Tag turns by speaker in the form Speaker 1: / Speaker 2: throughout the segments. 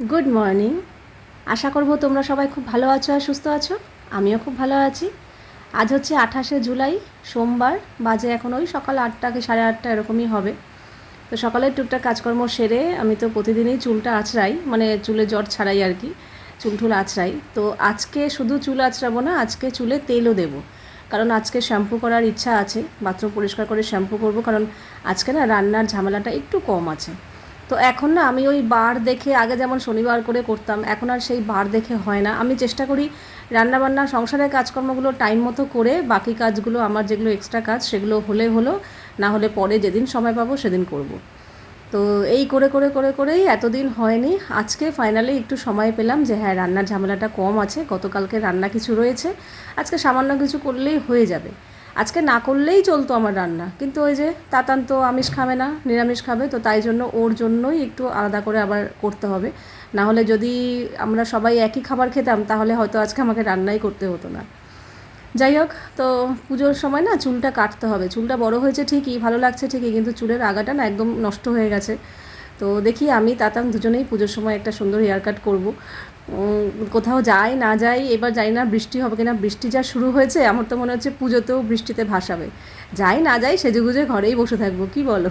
Speaker 1: Good morning আশা করব তোমরা সবাই খুব ভালো আছো আর সুস্থ আছো। আমিও খুব ভালো আছি। আজ হচ্ছে আঠাশে জুলাই, সোমবার, বাজে এখন ওই সকাল আটটা কি সাড়ে আটটা এরকমই হবে। তো সকালের টুকটাক কাজকর্ম সেরে আমি তো প্রতিদিনই চুলটা আঁচড়াই মানে চুলে জ্বর ছাড়াই আর কি, চুল টুল আঁচড়াই তো আজকে শুধু চুল আঁচড়াবো না, আজকে চুলে তেলও দেবো। কারণ আজকে শ্যাম্পু করার ইচ্ছা আছে, বাথরুম পরিষ্কার করে শ্যাম্পু করব, কারণ আজকে না রান্নার ঝামেলাটা একটু কম আছে। তো এখন না আমি ওই বার দেখে আগে যেমন শনিবার করে করতাম, এখন আর সেই বার দেখে হয় না। আমি চেষ্টা করি রান্নাবান্না, সংসারের কাজকর্মগুলো টাইম মতো করে বাকি কাজগুলো, আমার যেগুলো এক্সট্রা কাজ সেগুলো হলে হলো, না হলে পরে যেদিন সময় পাবো সেদিন করব। তো এই করে করে করে, করেই এতদিন হয়নি। আজকে ফাইনালি একটু সময় পেলাম যে হ্যাঁ রান্নার ঝামেলাটা কম আছে, গতকালকে রান্না কিছু রয়েছে, আজকে সামান্য কিছু করলেই হয়ে যাবে। আজকে না করলেই চলতো আমার রান্না। কিন্তু ওই যে তাতান তো আমিষ খাবে না, নিরামিষ খাবে, তো তাই জন্য ওর জন্যই একটু আলাদা করে আবার করতে হবে। না হলে যদি আমরা সবাই একই খাবার খেতাম, তাহলে হয়তো আজকে আমাকে রান্নাই করতে হতো না। যাই হোক, তো পুজোর সময় না চুলটা কাটতে হবে। চুলটা বড় হয়েছে ঠিকই, ভালো লাগছে ঠিকই, কিন্তু চুলের আগাটা না একদম নষ্ট হয়ে গেছে। তো দেখি আমি তাতাম দুজনেই পুজোর সময় একটা সুন্দর হেয়ার কাট করব। কোথাও যাই, না যাই, এবার যাই না বৃষ্টি হবে কিনা, বৃষ্টি যা শুরু হয়েছে, আমার তো মনে হচ্ছে পুজোতেও বৃষ্টিতে ভাসাবে। যাই, না যাই সেজে গুজে ঘরেই বসে থাকব, কি বলো?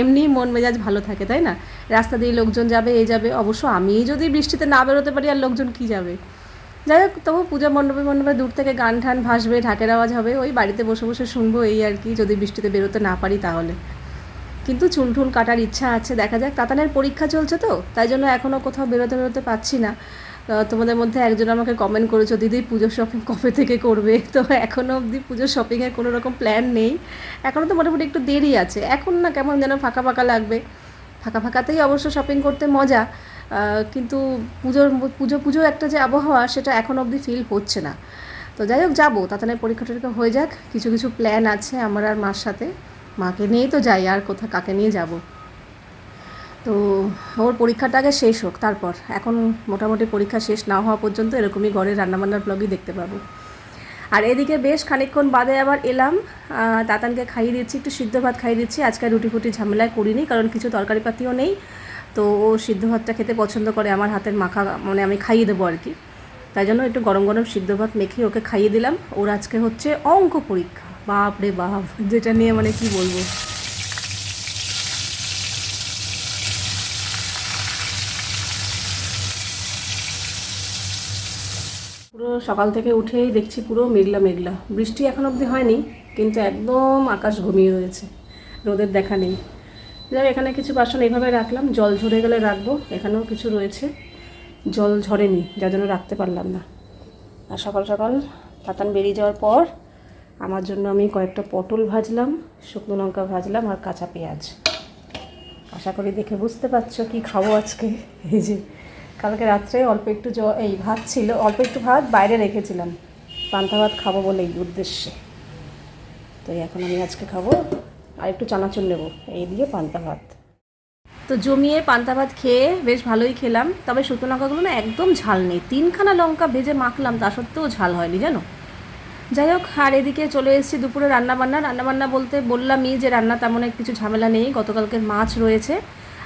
Speaker 1: এমনি মন মেজাজ ভালো থাকে, তাই না? রাস্তা দিয়ে লোকজন যাবে, এ যাবে, অবশ্য আমি যদি বৃষ্টিতে না বেরোতে পারি, আর লোকজন কি যাবে? যাই হোক, তবু পূজা মণ্ডপে মণ্ডপে দূর থেকে গান ঠান ভাসবে, ঢাকের আওয়াজ হবে, ওই বাড়িতে বসে বসে শুনব এই আর কি, যদি বৃষ্টিতে বেরোতে না পারি তাহলে। কিন্তু চুল টুল কাটার ইচ্ছা আছে, দেখা যাক, তাতানের পরীক্ষা চলছে তো, তাই জন্য এখনও কোথাও বেরোতে বেরোতে পাচ্ছি না। তোমাদের মধ্যে একজন আমাকে কমেন্ট করেছ, দিদি পুজোর শপিং কবে থেকে করবে? তো এখনও অবধি পুজোর শপিংয়ের কোনো রকম প্ল্যান নেই। এখনও তো মোটামুটি একটু দেরি আছে। এখন না কেমন যেন ফাঁকা ফাঁকা লাগবে। ফাঁকা ফাঁকাতেই অবশ্য শপিং করতে মজা। কিন্তু পুজোর পুজো পুজো একটা যে আবহাওয়া, সেটা এখন অবধি ফিল হচ্ছে না। তো যাই হোক, যাব। তাতানের পরীক্ষা টরীক্ষা হয়ে যাক। কিছু কিছু প্ল্যান আছে আমার আর মার সাথে। মাকে নিয়েই তো যাই, আর কোথা কাকে নিয়ে যাব? তো ওর পরীক্ষাটা আগে শেষ হোক, তারপর। এখন মোটামুটি পরীক্ষা শেষ না হওয়া পর্যন্ত এরকমই ঘরের রান্নাবান্নার ব্লগই দেখতে পাবো। আর এদিকে বেশ খানিকক্ষণ বাদে আবার এলাম। তাতানকে খাইয়ে দিচ্ছি, একটু সিদ্ধ ভাত খাইয়ে দিচ্ছি। আজকে রুটি ফুটি ঝামেলায় করিনি, কারণ কিছু তরকারি পাতিও নেই। তো ও সিদ্ধ ভাতটা খেতে পছন্দ করে, আমার হাতের মাখা মানে আমি খাইয়ে দেবো আর কি। তাই জন্য একটু গরম গরম সিদ্ধ ভাত মেখে ওকে খাইয়ে দিলাম। ওর আজকে হচ্ছে অঙ্ক পরীক্ষা। বাপ রে বাপ, যেটা নিয়ে মানে কি বলব? সকাল থেকে উঠেই দেখছি পুরো মেঘলা মেঘলা। বৃষ্টি এখন অবধি হয়নি, কিন্তু একদম আকাশ ঘুমিয়ে রয়েছে। রোদের দেখা নেই। যাই এখানে কিছু বাসন এইভাবে রাখলাম। জল ঝরে গেলে রাখব, এখানেও কিছু রয়েছে। জল ঝরেনি, যার জন্য রাখতে পারলাম না। আর সকাল সকাল পাতান বেরিয়ে যাওয়ার পর আমার জন্য আমি কয়েকটা পটল ভাজলাম, শুকনো লঙ্কা ভাজলাম আর কাঁচা পেঁয়াজ। আশা করি দেখে বুঝতে পারছ কি খাব আজকে। এই যে কালকে রাত্রে অল্প একটু জ এই ভাত ছিল, অল্প একটু ভাত বাইরে রেখেছিলাম। পান্তা ভাত খাব বলে এই উদ্দেশ্যে। তো এখন আমি আজকে খাব, আর একটু চানাচুর নেব, এই দিয়ে পান্তা ভাত। তো জমিয়ে পান্তা ভাত খেয়ে বেশ ভালোই খেলাম, তবে শুকনো লঙ্কাগুলো না একদম ঝাল নেই। তিনখানা লঙ্কা ভেজে মাখলাম, তা সত্ত্বেও ঝাল হয়নি, জানো? যাই হোক, আর এদিকে চলে এসেছি দুপুরে রান্নাবান্না। রান্নাবান্না বলতে বললামই যে রান্না তেমন কিছু ঝামেলা নেই, গতকালকের মাছ রয়েছে।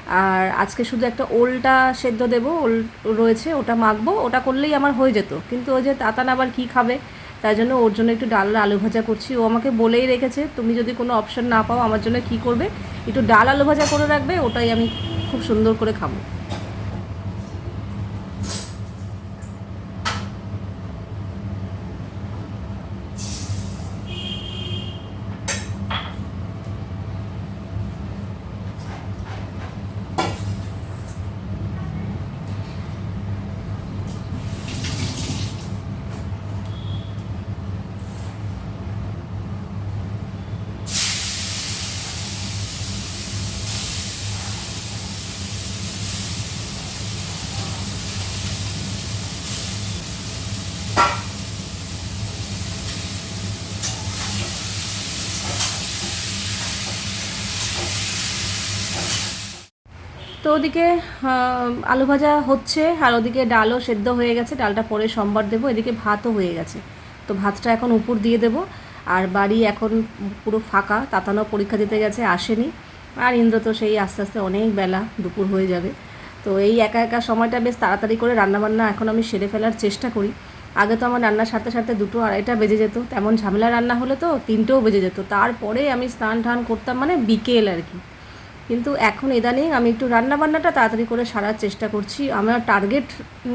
Speaker 1: আর আজকে শুধু একটা ওলটা সেদ্ধ দেবো, ওল রয়েছে, ওটা মাখবো, ওটা করলেই আমার হয়ে যেত। কিন্তু ওই যে তাতান আবার কী খাবে, তাই জন্য ওর জন্য একটু ডাল আলু ভাজা করছি। ও আমাকে বলেই রেখেছে, তুমি যদি কোনো অপশন না পাও আমার জন্য কি করবে, একটু ডাল আলু ভাজা করে রাখবে, ওটাই আমি খুব সুন্দর করে খাব। তো ওদিকে আলু ভাজা হচ্ছে, আর ওদিকে ডালও সেদ্ধ হয়ে গেছে। ডালটা পরে সোমবার দেবো, এদিকে ভাতও হয়ে গেছে। তো ভাতটা এখন উপর দিয়ে দেবো। আর বাড়ি এখন পুরো ফাঁকা তাতানো পরীক্ষা দিতে গেছে, আসেনি। আর ইন্দ্র তো সেই আস্তে আস্তে অনেক বেলা, দুপুর হয়ে যাবে। তো এই একা একা সময়টা বেশ তাড়াতাড়ি করে রান্নাবান্না এখন আমি সেরে ফেলার চেষ্টা করি। আগে তো আমার রান্নার সাথে সাথে দুটো আড়াইটা বেজে যেত, তেমন ঝামেলা রান্না হলে তো তিনটেও বেজে যেত। তারপরে আমি স্নান টান করতাম মানে বিকেল আর কি। কিন্তু এখন ইদানিং আমি একটু রান্না বান্নাটা তাড়াতাড়ি করে সারার চেষ্টা করছি। আমার টার্গেট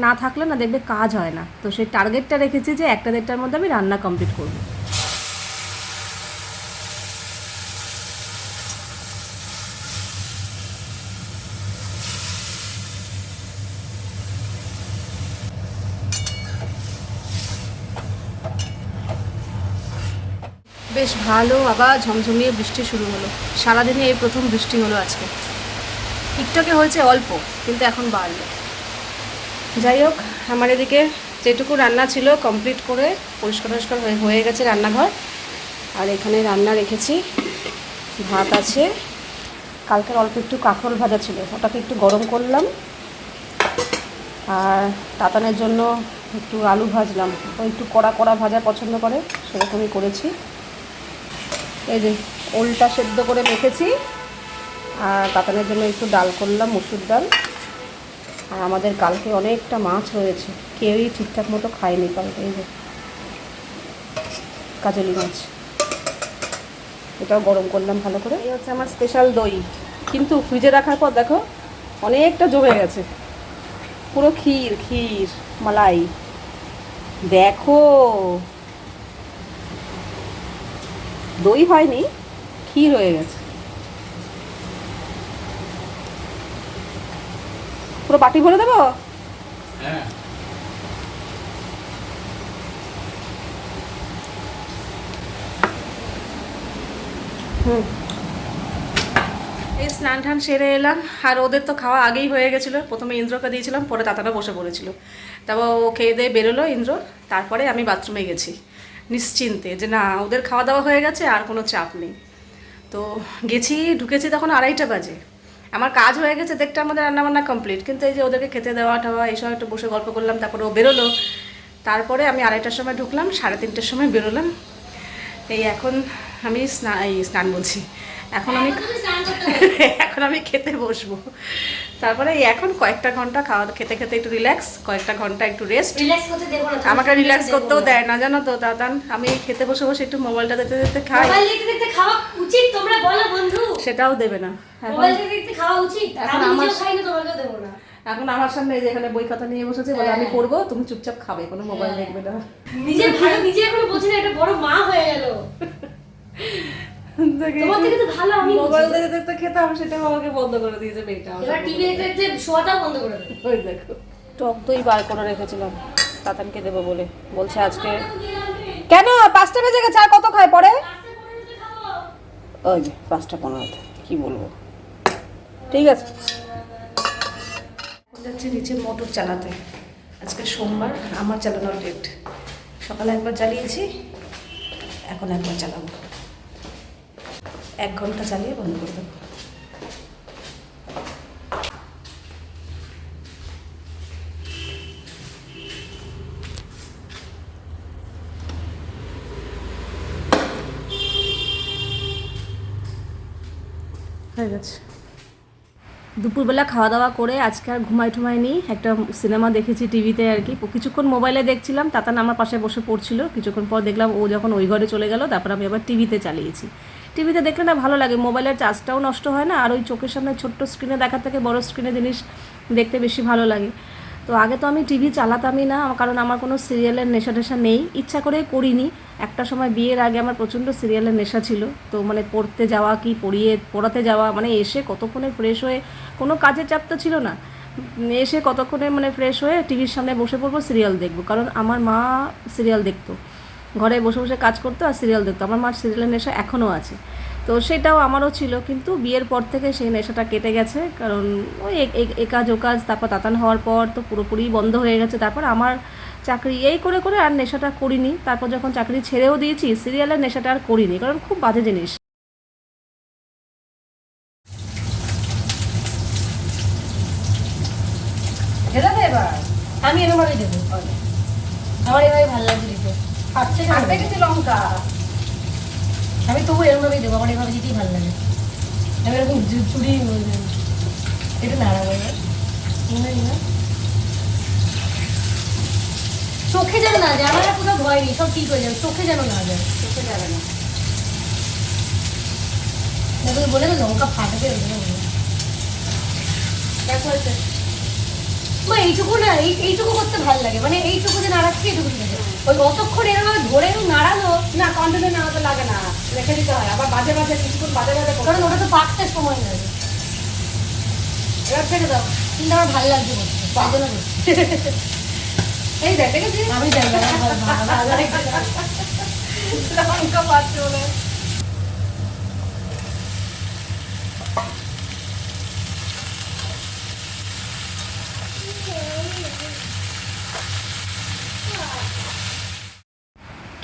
Speaker 1: না থাকলে না দেখবে কাজ হয় না। তো সেই টার্গেটটা রেখেছি যে একটা দেড়টার মধ্যে আমি রান্না কমপ্লিট করব বেশ ভালো আবার ঝমঝমিয়ে বৃষ্টি শুরু হলো। সারাদিনে এই প্রথম বৃষ্টি হলো আজকে। টিকটকে হয়েছে অল্প, কিন্তু এখন বাড়লো। যাই হোক, আমার এদিকে যেটুকু রান্না ছিল কমপ্লিট করে পরিষ্কার টরিষ্কার হয়ে গেছে রান্নাঘর। আর এখানে রান্না রেখেছি। ভাত আছে। কালকের অল্প একটু কাঁকরোল ভাজা ছিল। ওটাকে একটু গরম করলাম। আর তাতানের জন্য একটু আলু ভাজলাম। ও একটু কড়া কড়া ভাজা পছন্দ করে, সেরকমই করেছি। এই যে ওলটা সেদ্ধ করে মেখেছি। আর কাতানের জন্য একটু ডাল করলাম, মুসুর ডাল। আর আমাদের কালকে অনেকটা মাছ রয়েছে কেউই ঠিকঠাক মতো খায়নি কালকে, এই যে কাজলি মাছ। এটাও গরম করলাম ভালো করে। এই হচ্ছে আমার স্পেশাল দই। কিন্তু ফ্রিজে রাখার পর দেখো, অনেকটা জমে গেছে। পুরো ক্ষীর ক্ষীর, মালাই। দেখো দই হয়নি ক্ষীর হয়ে গেছে। পুরো বাটি ভরে দেবো?
Speaker 2: হ্যাঁ।
Speaker 1: হুম। এই স্নান টান সেরে এলাম আর ওদের তো খাওয়া আগেই হয়ে গেছিল। প্রথমে ইন্দ্রকে দিয়েছিলাম পরে তাতাটা বসে পড়েছিল। তারপর ও খেয়ে দিয়ে বেরোলো ইন্দ্র তারপরে আমি বাথরুমে গেছি। নিশ্চিন্তে যে না, ওদের খাওয়া দাওয়া হয়ে গেছে, আর কোনো চাপ নেই। তো গেছি, ঢুকেছি তখন আড়াইটা বাজে। আমার কাজ হয়ে গেছে দেখতে আমাদের রান্নাবান্না কমপ্লিট কিন্তু এই যে ওদেরকে খেতে দেওয়া টাওয়া এইসব একটু বসে গল্প করলাম, তারপরে ও বেরোলো। তারপরে আমি আড়াইটার সময় ঢুকলাম, সাড়ে তিনটের সময় বেরোলাম। এই এখন আমি স্নান এই স্নান বলছি। এখন আমি এখন আমি খেতে বসবো। তারপরে এখন কয়েকটা ঘণ্টা খাওয়া খেতে খেতে একটু রিল্যাক্স কয়েকটা ঘণ্টা একটু রেস্ট আমাকে রিল্যাক্স করতেও দেয় না জানো তো দাদান। আমি খেতে বসে বসে একটু মোবাইলটা দেখতে দেখতে খাই।
Speaker 3: খাওয়া উচিত তোমরা বলো বন্ধু।
Speaker 1: সেটাও দেবে না।
Speaker 3: খাওয়া উচিত
Speaker 1: আমার-
Speaker 3: খাই না তোমাকেও দেবো না।
Speaker 1: এখন আমার সামনে এই যে এখানে বই খাতা নিয়ে বসেছে বলে আমি পড়ব তুমি চুপচাপ খাবে কোনো মোবাইল দেখবে না।
Speaker 3: নিজের ভালো নিজে এখনও বোঝে না একটা বড় মা হয়ে গেল।
Speaker 1: মোবাইল। দেখতে দেখতে খেতাম সেটাও আমাকে বন্ধ করে দিয়েছে মেয়েটা।
Speaker 3: এবার টিভি দেখতে দেখতে শোয়াটাও বন্ধ করে
Speaker 1: ওই দেখো। টক দই বার করে রেখেছিলাম তাতানকে দেবো বলে। বলছে আজকে কেন? পাঁচটা বেজে গেছে আর কত খায় পরে? ওই যে পাঁচটা পনেরোতে কি বলব? ঠিক আছে। যাচ্ছে নিচে মোটর চালাতে। আজকে সোমবার আমার চালানোর ডেট সকালে একবার চালিয়েছি এখন একবার চালাবো। এক ঘণ্টা চালিয়ে বন্ধ করে দেবো। হয়ে গেছে। দুপুরবেলা খাওয়া দাওয়া করে আজকে আর ঘুমাই ঠুমাই নেই একটা সিনেমা দেখেছি টিভিতে আর কি। কিছুক্ষণ মোবাইলে দেখছিলাম, তাতান আমার পাশে বসে পড়ছিল। কিছুক্ষণ পর দেখলাম ও যখন ওই ঘরে চলে গেল, তারপর আমি আবার টিভিতে চালিয়েছি। টিভিতে দেখলে না ভালো লাগে। মোবাইলের চার্জটাও নষ্ট হয় না, আর ওই চোখের সামনে ছোট্ট স্ক্রিনে দেখার থেকে বড় স্ক্রিনে জিনিস দেখতে বেশি ভালো লাগে। তো আগে তো আমি টিভি চালাতামই না, কারণ আমার কোনো সিরিয়ালের নেশা টেশা নেই। ইচ্ছা করে করিনি। একটা সময় বিয়ের আগে আমার প্রচণ্ড সিরিয়ালের নেশা ছিল। তো মানে পড়তে যাওয়া কি পড়িয়ে, পড়াতে যাওয়া মানে এসে কতক্ষণে ফ্রেশ হয়ে, কোনো কাজের চাপ তো ছিল না। এসে কতক্ষণে মানে ফ্রেশ হয়ে টিভির সামনে বসে পড়ব, সিরিয়াল দেখব। কারণ আমার মা সিরিয়াল দেখতো। ঘরে বসে বসে কাজ করতো আর সিরিয়াল দেখতো। আমার মার সিরিয়ালের নেশা এখনও আছে। তো সেটাও আমারও ছিল, কিন্তু বিয়ের পর থেকে সেই নেশাটা কেটে গেছে। কারণ ওই এ- কাজ, ও কাজ, তারপর তাতান হওয়ার পর তো পুরোপুরি বন্ধ হয়ে গেছে। তারপর আমার চাকরি এই করে করে আর নেশাটা করিনি। তারপর যখন চাকরি ছেড়েও দিয়েছি সিরিয়ালের নেশাটা আর করিনি। কারণ খুব বাজে জিনিস
Speaker 3: খেলাবে এবার আমি এরকমভাবে দেবো আমার এভাবে ভালো লাগছে দিতে খাচ্ছে না
Speaker 1: হাতে গেছে লঙ্কা
Speaker 3: আমি এভাবে ভালো লাগে। আমি এরকম এটা নাড়াবো এবার? চোখে যেন না যায়। আমার কোথাও ভয় নেই। সব ঠিক হয়ে যাবে। চোখে যেন না যায়।
Speaker 1: চোখে যাবে না।
Speaker 3: দেখো বলে না লঙ্কা ফাটাতে ওই জন্য বললাম।
Speaker 1: দেখো
Speaker 3: মা এইটুকু না এই এইটুকু করতে ভালো লাগে। মানে এইটুকু যে নাড়াচ্ছি এইটুকু ঠিক আছে ওই অতক্ষণ এরকম ধরে নাড়ানো
Speaker 1: না কন্টিনিউ না তো লাগে না রেখে দিতে হয়। আবার বাজে বাজে কিছুক্ষণ বাজে বাজে
Speaker 3: কারণ ওটা তো পাকতে সময় লাগে এবার ছেড়ে দাও। কিন্তু আমার ভালো লাগছে তাই জন্য
Speaker 1: এই দেখ দেখেছিস?
Speaker 3: আমি না।
Speaker 1: লঙ্কা পাচ্ছে বলে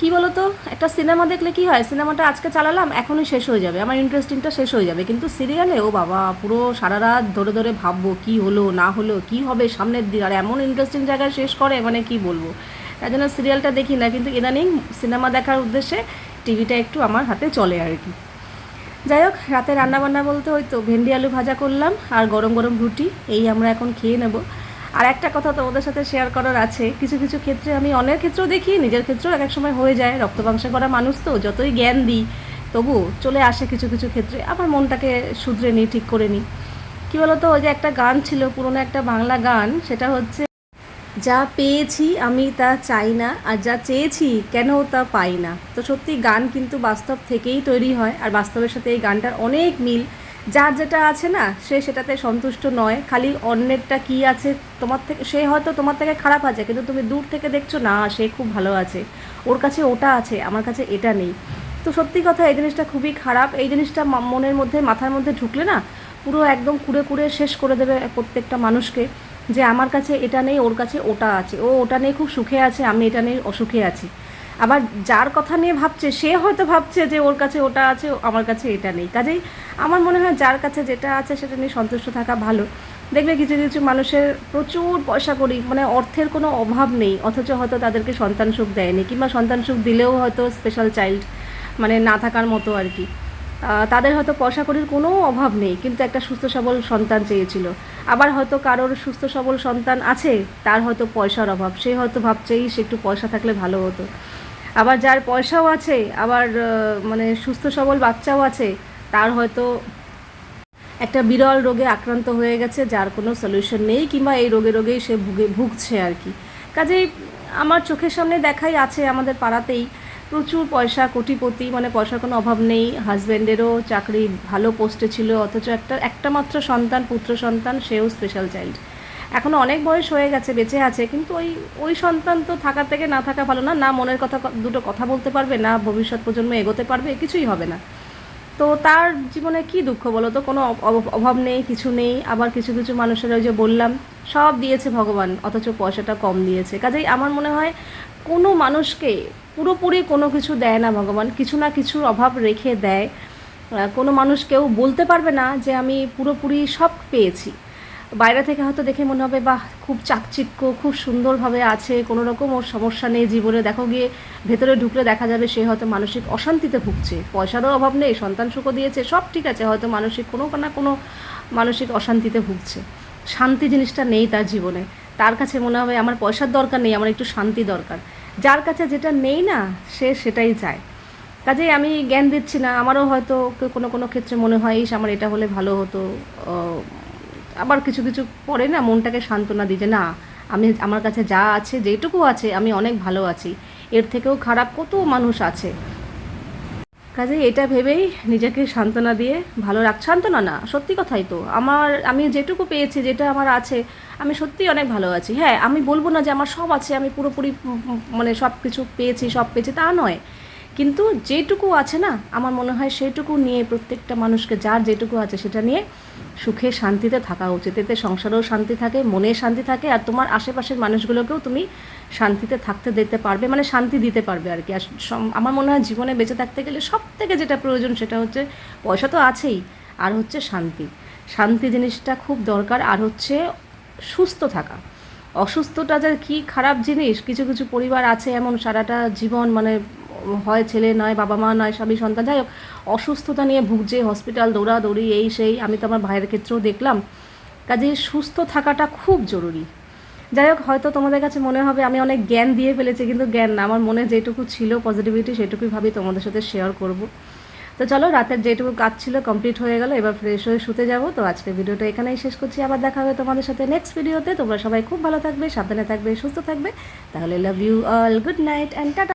Speaker 1: কি বলতো? একটা সিনেমা দেখলে কি হয়? সিনেমাটা আজকে চালালাম, এখনই শেষ হয়ে যাবে। আমার ইন্টারেস্টিংটা শেষ হয়ে যাবে। কিন্তু সিরিয়ালে ও বাবা, পুরো সারা রাত ধরে ধরে ভাববো কি হলো, না হলো, কি হবে সামনের দিন? আর এমন ইন্টারেস্টিং জায়গায় শেষ করে মানে কি বলব? তাই জন্য সিরিয়ালটা দেখি না। কিন্তু ইদানিং সিনেমা দেখার উদ্দেশ্যে টিভিটা একটু আমার হাতে চলে আর কি। যাই হোক, রাতে রান্নাবান্না বলতে ওই তো ভেন্ডি আলু ভাজা করলাম আর গরম গরম রুটি, এই আমরা এখন খেয়ে নেব। আর একটা কথা তোমাদের সাথে শেয়ার করার আছে, কিছু কিছু ক্ষেত্রে আমি অনেক ক্ষেত্রেও দেখি, নিজের ক্ষেত্রেও এক এক সময় হয়ে যায় রক্তবাংশে করা মানুষ তো, যতই জ্ঞান দিই, তবু চলে আসে কিছু কিছু ক্ষেত্রে আমার মনটাকে শুধরে নিই, ঠিক করে নিই। কী বলতো, ওই যে একটা গান ছিল, পুরনো একটা বাংলা গান, সেটা হচ্ছে, যা পেয়েছি আমি তা চাই না, আর যা চেয়েছি কেন তা পাই না। তো সত্যি গান কিন্তু বাস্তব থেকেই তৈরি হয়, আর বাস্তবের সাথে এই গানটার অনেক মিল। যার যেটা আছে না, সে সেটাতে সন্তুষ্ট নয়। খালি অন্যেরটা কি আছে, তোমার থেকে, সে হয়তো তোমার থেকে খারাপ আছে, কিন্তু তুমি দূর থেকে দেখছ, না, সে খুব ভালো আছে। ওর কাছে ওটা আছে, আমার কাছে এটা নেই। তো সত্যি কথা, এই জিনিসটা খুবই খারাপ। এই জিনিসটা মনের মধ্যে, মাথার মধ্যে ঢুকলে না, পুরো একদম কুড়ে কুড়ে শেষ করে দেবে প্রত্যেকটা মানুষকে যে আমার কাছে এটা নেই, ওর কাছে ওটা আছে। ও ওটা নিয়ে খুব সুখে আছে, আমি এটা নিয়ে অসুখে আছি। আবার যার কথা নিয়ে ভাবছে, সে হয়তো ভাবছে যে ওর কাছে ওটা আছে, আমার কাছে এটা নেই। কাজেই আমার মনে হয় যার কাছে যেটা আছে সেটা নিয়ে সন্তুষ্ট থাকা ভালো। দেখবে কিছু কিছু মানুষের প্রচুর পয়সা করি মানে অর্থের কোনো অভাব নেই, অথচ হয়তো তাদেরকে সন্তান সুখ দেয়নি, কিংবা সন্তান সুখ দিলেও হয়তো স্পেশাল চাইল্ড মানে না থাকার মতো আর কি। তাদের হয়তো পয়সা করির কোনো অভাব নেই, কিন্তু একটা সুস্থ সবল সন্তান চেয়েছিল। আবার হয়তো কারোর সুস্থ সবল সন্তান আছে, তার হয়তো পয়সার অভাব। সে হয়তো ভাবছেই সে একটু পয়সা থাকলে ভালো হতো। আবার যার পয়সাও আছে, আবার মানে সুস্থ সবল বাচ্চাও আছে, তার হয়তো একটা বিরল রোগে আক্রান্ত হয়ে গেছে, যার কোনো সলিউশন নেই, কিংবা এই রোগে রোগেই সে ভুগে, ভুগছে আর কি। কাজেই আমার চোখের সামনে দেখাই আছে আমাদের পাড়াতেই প্রচুর পয়সা, কোটিপতি মানে পয়সার কোনো অভাব নেই। হাজব্যান্ডেরও চাকরি ভালো পোস্টে ছিল, অথচ একটা একটা মাত্র সন্তান, পুত্র সন্তান, সেও স্পেশাল চাইল্ড এখনও অনেক বয়স হয়ে গেছে, বেঁচে আছে, কিন্তু ওই ওই সন্তান তো থাকার থেকে না থাকা ভালো না না মনের কথা দুটো কথা বলতে পারবে, না ভবিষ্যৎ প্রজন্ম এগোতে পারবে, কিছুই হবে না। তো তার জীবনে কি দুঃখ বলো তো? কোনো অভাব নেই, কিছু নেই, আবার কিছু কিছু মানুষের ওই যে বললাম, সব দিয়েছে ভগবান, অথচ পয়সাটা কম দিয়েছে। কাজেই আমার মনে হয় কোনো মানুষকে পুরোপুরি কোনো কিছু দেয় না ভগবান, কিছু না কিছুর অভাব রেখে দেয়। কোনো মানুষ কেউ বলতে পারবে না যে আমি পুরোপুরি সব পেয়েছি। বাইরে থেকে হয়তো দেখে মনে হবে, বাহ, খুব চাকচিক্য, খুব সুন্দরভাবে আছে, কোনো রকম ওর সমস্যা নেই জীবনে। দেখো গিয়ে ভেতরে ঢুকলে দেখা যাবে সে হয়তো মানসিক অশান্তিতে ভুগছে। পয়সারও অভাব নেই, সন্তান সুখও দিয়েছে, সব ঠিক আছে, হয়তো মানসিক কোনো না কোনো মানসিক অশান্তিতে ভুগছে। শান্তি জিনিসটা নেই তার জীবনে। তার কাছে মনে হবে, আমার পয়সার দরকার নেই, আমার একটু শান্তি দরকার। যার কাছে যেটা নেই না, সে সেটাই চায়। কাজেই আমি জ্ঞান দিচ্ছি না, আমারও হয়তো কোনো কোনো ক্ষেত্রে মনে হয়, ইস, আমার এটা হলে ভালো হতো। আবার কিছু কিছু পরে না মনটাকে সান্ত্বনা দিই যে না, আমি আমার কাছে যা আছে, যেটুকু আছে, আমি অনেক ভালো আছি। এর থেকেও খারাপ কত মানুষ আছে। কাজে এটা ভেবেই নিজেকে সান্ত্বনা দিয়ে ভালো রাখ, সান্ত্বনা না, সত্যি কথাই তো। আমার, আমি যেটুকু পেয়েছি, যেটা আমার আছে, আমি সত্যিই অনেক ভালো আছি। হ্যাঁ আমি বলব না যে আমার সব আছে, আমি পুরোপুরি মানে সব কিছু পেয়েছি, সব পেয়েছি, তা নয়। কিন্তু যেটুকু আছে না, আমার মনে হয় সেটুকু নিয়ে প্রত্যেকটা মানুষকে, যার যেটুকু আছে সেটা নিয়ে সুখে শান্তিতে থাকা উচিত। এতে সংসারেও শান্তি থাকে, মনে শান্তি থাকে, আর তোমার আশেপাশের মানুষগুলোকেও তুমি শান্তিতে থাকতে দিতে পারবে মানে শান্তি দিতে পারবে আর কি। আর আমার মনে হয় জীবনে বেঁচে থাকতে গেলে সব থেকে যেটা প্রয়োজন সেটা হচ্ছে পয়সা তো আছেই, আর হচ্ছে শান্তি। শান্তি জিনিসটা খুব দরকার, আর হচ্ছে সুস্থ থাকা। অসুস্থটা যে কি খারাপ জিনিস, কিছু কিছু পরিবার আছে এমন সারাটা জীবন মানে হয় ছেলে নয়, বাবা মা নয়, স্বামী, সন্তান, যাই হোক, অসুস্থতা নিয়ে ভুগছে হসপিটাল দৌড়াদৌড়ি, এই সেই, আমি তো আমার ভাইয়ের ক্ষেত্রেও দেখলাম। কাজে সুস্থ থাকাটা খুব জরুরি। যাই হোক, হয়তো তোমাদের কাছে মনে হবে, আমি অনেক জ্ঞান দিয়ে ফেলেছি, কিন্তু জ্ঞান না, আমার মনে যেটুকু ছিল পজিটিভিটি সেটুকুই ভাবি তোমাদের সাথে শেয়ার করব। তো চলো, রাতের যেটুকু কাজ ছিল কমপ্লিট হয়ে গেল, এবার ফ্রেশ হয়ে শুতে যাব। তো আজকের ভিডিওটা এখানেই শেষ করছি, আবার দেখা হবে তোমাদের সাথে নেক্সট ভিডিওতে তোমরা সবাই খুব ভালো থাকবে, সাবধানে থাকবে, সুস্থ থাকবে। তাহলে love you all good night and tata